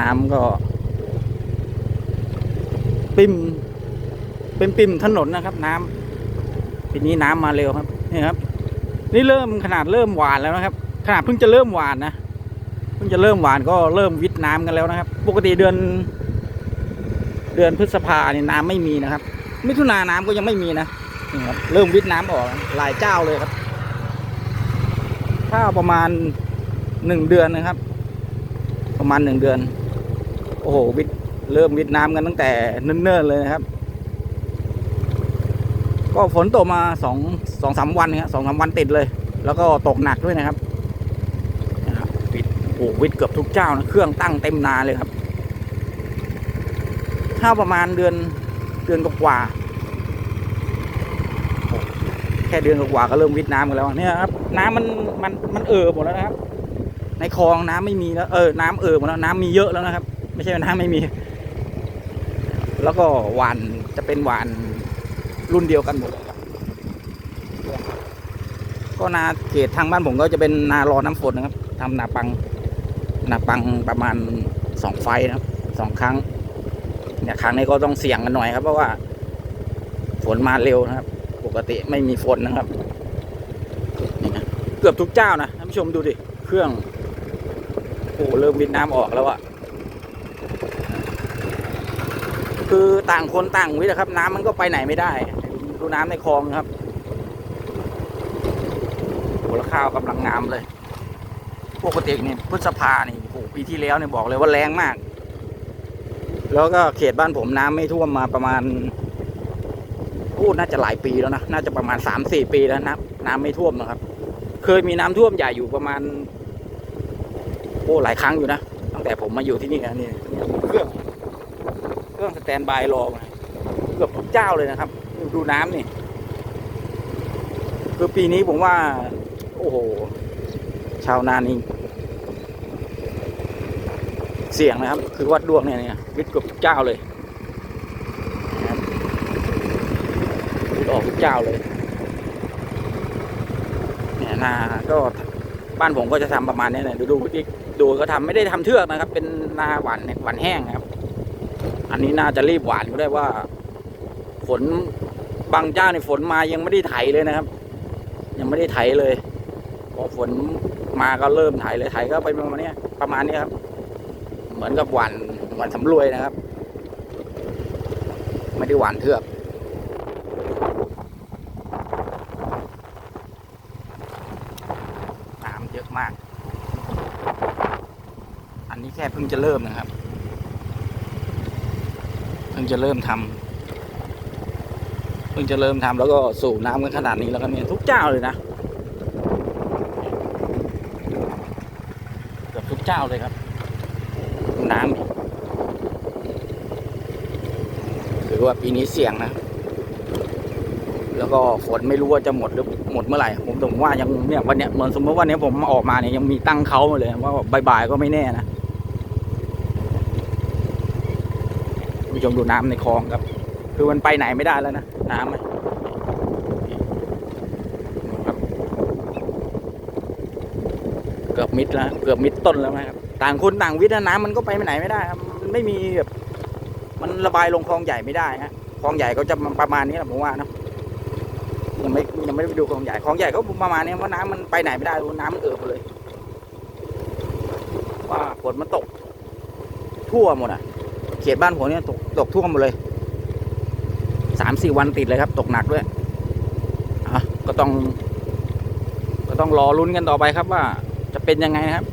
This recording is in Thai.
น้ำก็ ปิมเป็นปิมถนนนะครับ น้ำปีนี้น้ำมาเร็วครับนี่ครับ นี่เริ่มขนาดเริ่มหวานแล้วนะครับ ขนาดเพิ่งจะเริ่มหวานนะเพิ่งจะเริ่มหวานก็เริ่มวิทน้ำกันแล้วนะครับ ปกติเดือน เดือนพฤษภาเนี่ยน้ำไม่มีนะครับมิถุนาน้ำก็ยังไม่มีนะนี่ครับเริ่มวิทน้ำออกหลายเจ้าเลยครับถ้าประมาณหนึ่งเดือนนะครับ ประมาณหนึ่งเดือน อ้โหวิทเริ่มวิทน้ำกันตั้งแต่เนิ่นๆเลยนะครับ ก็ฝนตกมาสองสองสามวันครับสองสามวันติดเลย แล้วก็ตกหนักด้วยนะครับวิทโอ้โหวิทเกือบทุกเจ้านะเครื่องตั้งเต็มนาเลยครับถ้าประมาณเดือนเดือนกว่าแค่เดือนกว่าก็เริ่มวิทน้ำกันแล้วเนี่ยครับ น้ำมันมันมันเอ่อหมดแล้วนะครับ ในคลองน้ำไม่มีแล้วเออน้ำเอ่อหมดแล้วน้ำมีเยอะแล้วนะครับ ไม่ใช่ว่าน้ำไม่มี แล้วก็หวานจะเป็นหวานรุ่นเดียวกันหมดครับก็นาเขตทางบ้านผมก็จะเป็นนารอน้ำฝนนะครับทำนาปังนาปังประมาณสองไฟนะครับสองครั้งเนี่ยครั้งนี้ก็ต้องเสี่ยงกันหน่อยครับ เพราะว่า ฝนมาเร็วนะครับ ปกติไม่มีฝนนะครับนี่นะเกือบทุกเจ้านะท่านผู้ชมดูดิ เครื่องโอ้เริ่มวิดน้ำออกแล้วอะ คือต่างคนต่างวิทย์นะครับ น้ำมันก็ไปไหนไม่ได้ดูน้ำในคลองครับโอ้แล้วข้าวกำลังงามเลยปกติเนี่ยพฤษภาเนี่โอ้ปีที่แล้วเนี่ยบอกเลยว่าแรงมาก แล้วก็เขตบ้านผมน้ำไม่ท่วมมาประมาณพูดน่าจะหลายปีแล้วนะ น่าจะประมาณสามสี่ปีแล้วนะน้ำไม่ท่วมนะครับ เคยมีน้ำท่วมใหญ่อยู่ประมาณ โอ้หลายครั้งอยู่นะ ตั้งแต่ผมมาอยู่ที่นี่นะนี่เครื่องเครื่องสแตนบายรอมาเกือบทุกเจ้าเลยนะครับ ดูน้ำนี่ คือปีนี้ผมว่า โอ้โห ชาวนานี่เสี่ยงนะครับ คือวัดดวงเนี่ยเนี่ยวิทย์เกือบทุกเจ้าเลยนะครับวิทย์ออกทุกเจ้าเลย เนี่ยนาก็ บ้านผมก็จะทำประมาณนี้เลยดูดูวิธีดูก็ทำไม่ได้ทำเทือกนะครับ เป็นนาหวานหวานแห้งนะครับ อันนี้น่าจะรีบหวานก็ได้ว่า ฝนบางเจ้าในฝนมายังไม่ได้ไถเลยนะครับ ยังไม่ได้ไถเลยพอฝนมาก็เริ่มไถเลยไถก็ไปประมาณนี้ประมาณนี้ครับ เหมือนกับหวานหวานสำรวยนะครับ ไม่ได้หวานเทือกน้ำเยอะ มาก อันนี้แค่เพิ่งจะเริ่มนะครับ เพิ่งจะเริ่มทำเพิ่งจะเริ่มทำแล้วก็สูบน้ำกันขนาดนี้แล้วก็เนี่ยทุกเจ้าเลยนะเกือบทุกเจ้าเลยครับ น้ำถือว่าปีนี้เสี่ยงนะ แล้วก็ฝนไม่รู้ว่าจะหมดหรือหมดเมื่อไหร่ ผมถึงว่ายังเนี่ยวันเนี้ยเหมือนสมมติว่าเนี้ยผมออกมาเนี่ยยังมีตั้งเขาเลยว่าบ่ายๆก็ไม่แน่นะคุณผู้ชมดูน้ำในคลองครับ คือมันไปไหนไม่ได้แล้วนะน้ำอะครับเกือบมิดแล้วเกือบมิดต้นแล้วนะครับต่างคนต่างวิทย์นะน้ำมันก็ไปไหนไม่ได้ครับมันไม่มีแบบมันระบายลงคลองใหญ่ไม่ได้ฮะคลองใหญ่ก็จะประมาณนี้แหละผมว่านะ ยังไม่ยังไม่ได้ไปดูคลองใหญ่คลองใหญ่ก็ประมาณนี้เพราะน้ำมันไปไหนไม่ได้น้ำมันเอ่อหมดเลย ว่าฝนมันตก ทั่วหมดอะ เขตบ้านผมเนี่ยตกตกทั่วหมดเลยสามสี่วันติดเลยครับ ตกหนักด้วยอะก็ต้อง ก็ต้องรอลุ้นกันต่อไปครับว่าจะเป็นยังไงนะครับ